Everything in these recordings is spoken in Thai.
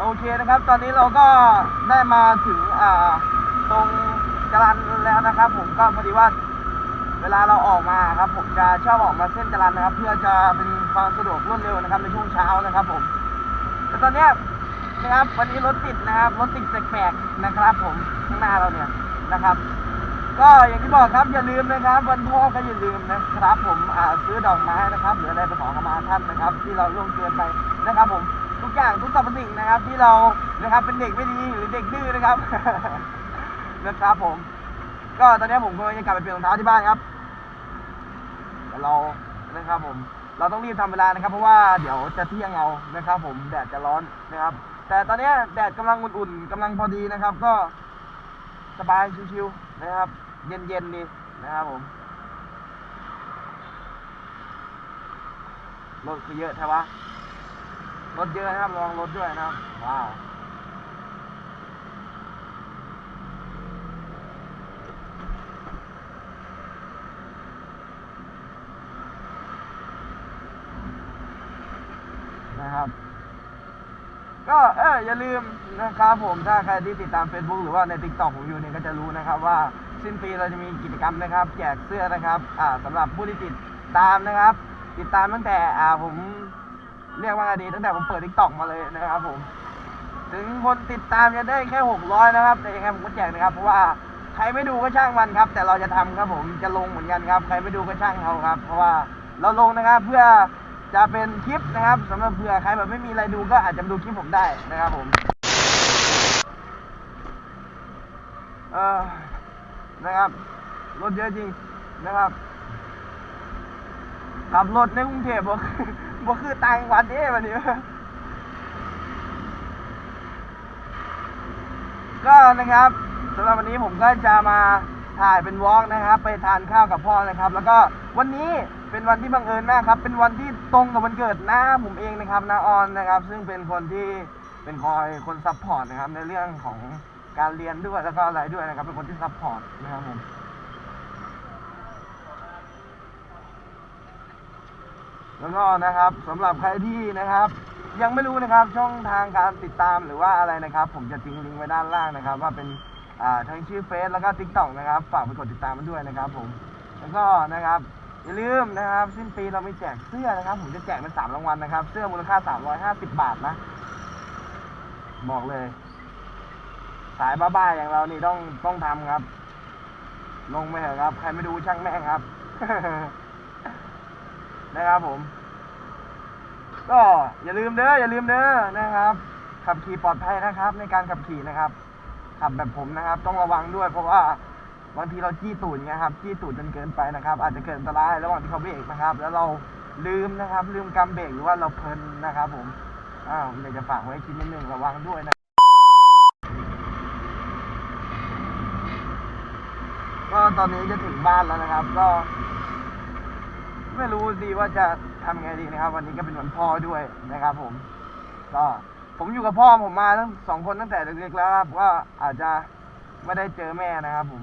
โอเคนะครับ ตอนนี้เราก็ได้มาถึงอ่าตรงจรันแล้วนะครับ ผมก็พอดีว่าเวลาเราออกมาครับ ผมจะชอบออกมาเส้นจรันนะครับ เพื่อจะเป็นความสะดวกรวดเร็วนะครับในช่วงเช้านะครับ ผมแต่ตอนเนี้ยนะครับวันนี้รถติดนะครับรถติดแปลกๆนะครับ ผมข้างหน้าเราเนี่ยนะครับ ก็อย่างที่บอกครับอย่าลืมนะครับ วันพ่อก็อย่าลืมนะครับ ผมซื้อดอกไม้นะครับหรืออะไรไปขอขมาท่านนะครับ ที่เราล่วงเกินไปนะครับ ผม ทุกอย่างทุกสรรพสิ่งนะครับ ที่เรานะครับเป็นเด็กไม่ดีหรือเด็กดื้อนะครับ นะครับผม ก็ตอนนี้ผมกำลังจะกลับไปเปลี่ยนรองเท้าที่บ้านครับเรานะครับผม เราต้องรีบทำเวลานะครับ เพราะว่าเดี๋ยวจะเที่ยงเอานะครับ ผมแดดจะร้อนนะครับ แต่ตอนนี้แดดกำลังอุ่นๆกำลังพอดีนะครับ ก็สบายชิวๆนะครับ เย็นๆดีนะครับผมรถคือเยอะใช่ปะ รถเยอะนะครับระวังรถด้วยนะครับ ว้าวนะครับ ก็เอออย่าลืมนะครับผมถ้าใครที่ติดตาม Facebook หรือว่าใน Tik t o อกของยูเนี่ยก็จะรู้นะครับว่าสิ้นปีเราจะมีกิจกรรมนะครับ แจกเสื้อนะครับอ่าสำหรับผู้ที่ติดตามนะครับ ติดตามตั้งแต่อ่าผม เรียกว่าไงดีตั้งแต่ผมเปิด Tik t o อกมาเลยนะครับผม ถึงคนติดตามจะได้แค่600นะครับ แต่ยังไงผมก็แจกนะครับ เพราะว่าใครไม่ดูก็ช่างมันครับ แต่เราจะทำครับผมจะลงเหมือนกันครับ ใครไม่ดูก็ช่างเขาครับ เพราะว่าเราลงนะครับ เพื่อจะเป็นคลิปนะครับสำหรับเผื่อใครแบบไม่มีอะไรดูก็อาจจะดูคลิปผมได้นะครับผมเออนะครับรถเยอะจริงนะครับขับรถในกรุงเทพ บ่คือต่างจังวัดเด้วันนี้ ก็นะครับสำหรับวันนี้ผมก็จะมาถ่ายเป็นวอล์กนะครับ ไปทานข้าวกับพ่อนะครับ แล้วก็วันนี้เป็นวันที่บังเอิญมากครับ เป็นวันที่ตรงกับวันเกิดน้าผมเองนะครับน้าออนนะครับ ซึ่งเป็นคนที่เป็นคอยคนซัพพอร์ตนะครับ ในเรื่องของการเรียนด้วยแล้วก็อะไรด้วยนะครับ เป็นคนที่ซัพพอร์ตนะครับผม แล้วก็นะครับสำหรับใครที่นะครับ ยังไม่รู้นะครับช่องทางการติดตามหรือว่าอะไรนะครับ ผมจะทิ้งลิงก์ไว้ด้านล่างนะครับ ว่าเป็นอ่าทั้งชื่อเฟซแล้วก็ทิกตอกนะครับ ฝากไปกดติดตามมันด้วยนะครับ ผม แล้วก็นะครับอย่าลืมนะครับสิ้นปีเรามีแจกเสื้อนะครับ ผมจะแจกเป็นสามรางวัลนะครับ เสื้อมูลค่าสามร้อยห้าสิบบาทนะบอกเลย สายบ้าๆอย่างเรานี่ต้องต้องทำครับ ลงไปเถอะครับ ใครไม่ดูช่างแม่งครับ นะครับผม ก็อย่าลืมเด้ออย่าลืมเด้อนะครับ ขับขี่ปลอดภัยนะครับ ในการขับขี่นะครับ ขับแบบผมนะครับ ต้องระวังด้วยเพราะว่าบางทีเราจี้ตูดไงครับจี้ตูดจนเกินไปนะครับ อาจจะเกิดอันตรายระหว่างที่เขาเบรกนะครับ แล้วเราลืมนะครับ ลืมกำเบรกหรือว่าเราเพลินนะครับ ผมอ้าวอยากจะฝากไว้คิดนิดนึงระวังด้วยนะก็ตอนนี้จะถึงบ้านแล้วนะครับ ก็ ไม่รู้ดีว่าจะทำไงดีนะครับ วันนี้ก็เป็นวันพ่อด้วยนะครับ ผม ก็ผมอยู่กับพ่อผมมาทั้งสองคนตั้งแต่เล็กๆแล้วครับก็อาจจะไม่ได้เจอแม่นะครับ ผม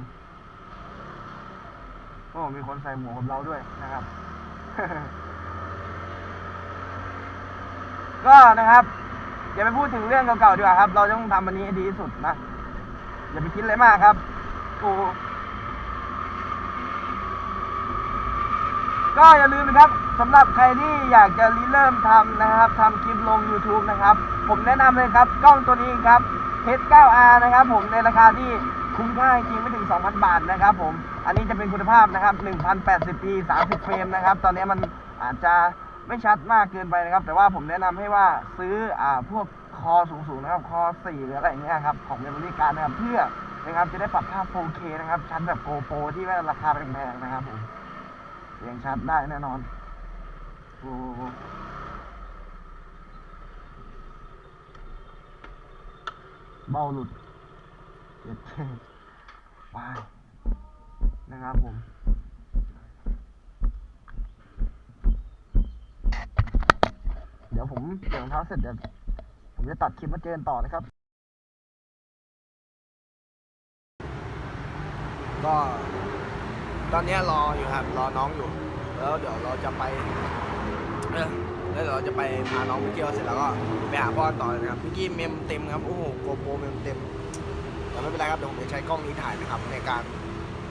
เพราะผมมีคนใส่หมวกกับเราด้วยนะครับ ก็นะครับอย่าไปพูดถึงเรื่องเก่าๆดีกว่าครับ เราต้องทำวันนี้ให้ดีที่สุดนะอย่าไปคิดอะไรมากครับกู ก็อย่าลืมนะครับสำหรับใครที่อยากจะริเริ่มทำนะครับทำคลิปลง YouTube นะครับ ผมแนะนำเลยครับกล้องตัวนี้ครับ H9R นะครับ ผมในราคาที่คุ้มค่าจริงไม่ถึง 2,000 บาทนะครับผม อันนี้จะเป็นคุณภาพนะครับ 1080p 30 เฟรมนะครับ ตอนนี้มันอาจจะไม่ชัดมากเกินไปนะครับ แต่ว่าผมแนะนำให้ว่าซื้ออ่าพวกคอสูงๆนะครับ คอ4หรืออะไรอย่างเงี้ยครับ ของ memory card นะครับ เพื่อนะครับจะได้ปรับภาพ 4K นะครับ ชัดแบบ GoPro ที่ไม่ราคาแพงๆนะครับผม เสียงชัดได้แน่นอนโอ้โหเบาหลุดเจ็ดวายนะครับผมเดี๋ยวผมเปลี่ยนรองเท้าเสร็จเดี๋ยวผมจะตัดคลิปมาเจอกันต่อนะครับ ก็ ตอนนี้รออยู่ครับ รอน้องอยู่ แล้วเดี๋ยวเราจะไปเออแล้วเดี๋ยวเราจะไปพาน้องไปเที่ยวเสร็จแล้วก็ไปหาพ่อต่อนะครับเมื่อกี้เมมเต็มครับโอ้โหโกโปรเมมเต็มแต่ไม่เป็นไรครับเดี๋ยวผมจะใช้กล้องนี้ถ่ายนะครับ ในการ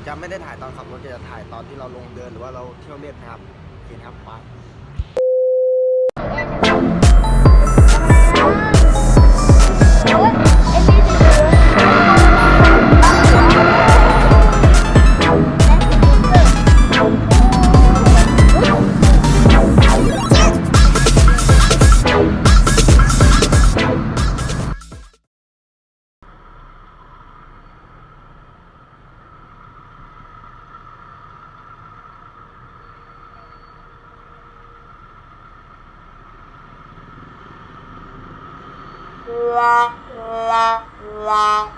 จะไม่ได้ถ่ายตอนขับรถจะถ่ายตอนที่เราลงเดินหรือว่าเราเที่ยวเล่นนะครับโอเคครับไป 吗？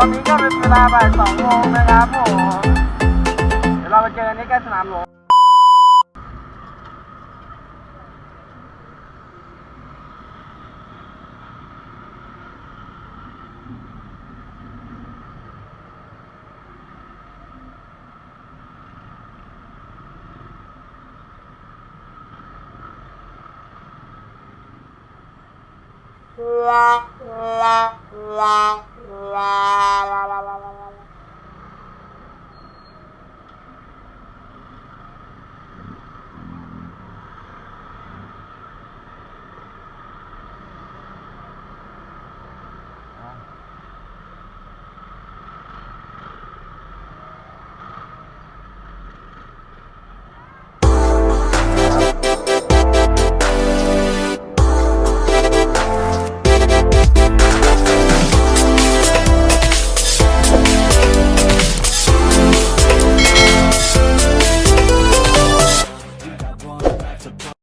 อนนี้ก็เป็นเวลาบ่ายสองโมงนะครับผมเดี๋ยวเราไปเจอกันที่ใกล้สนามหลวง la la la la.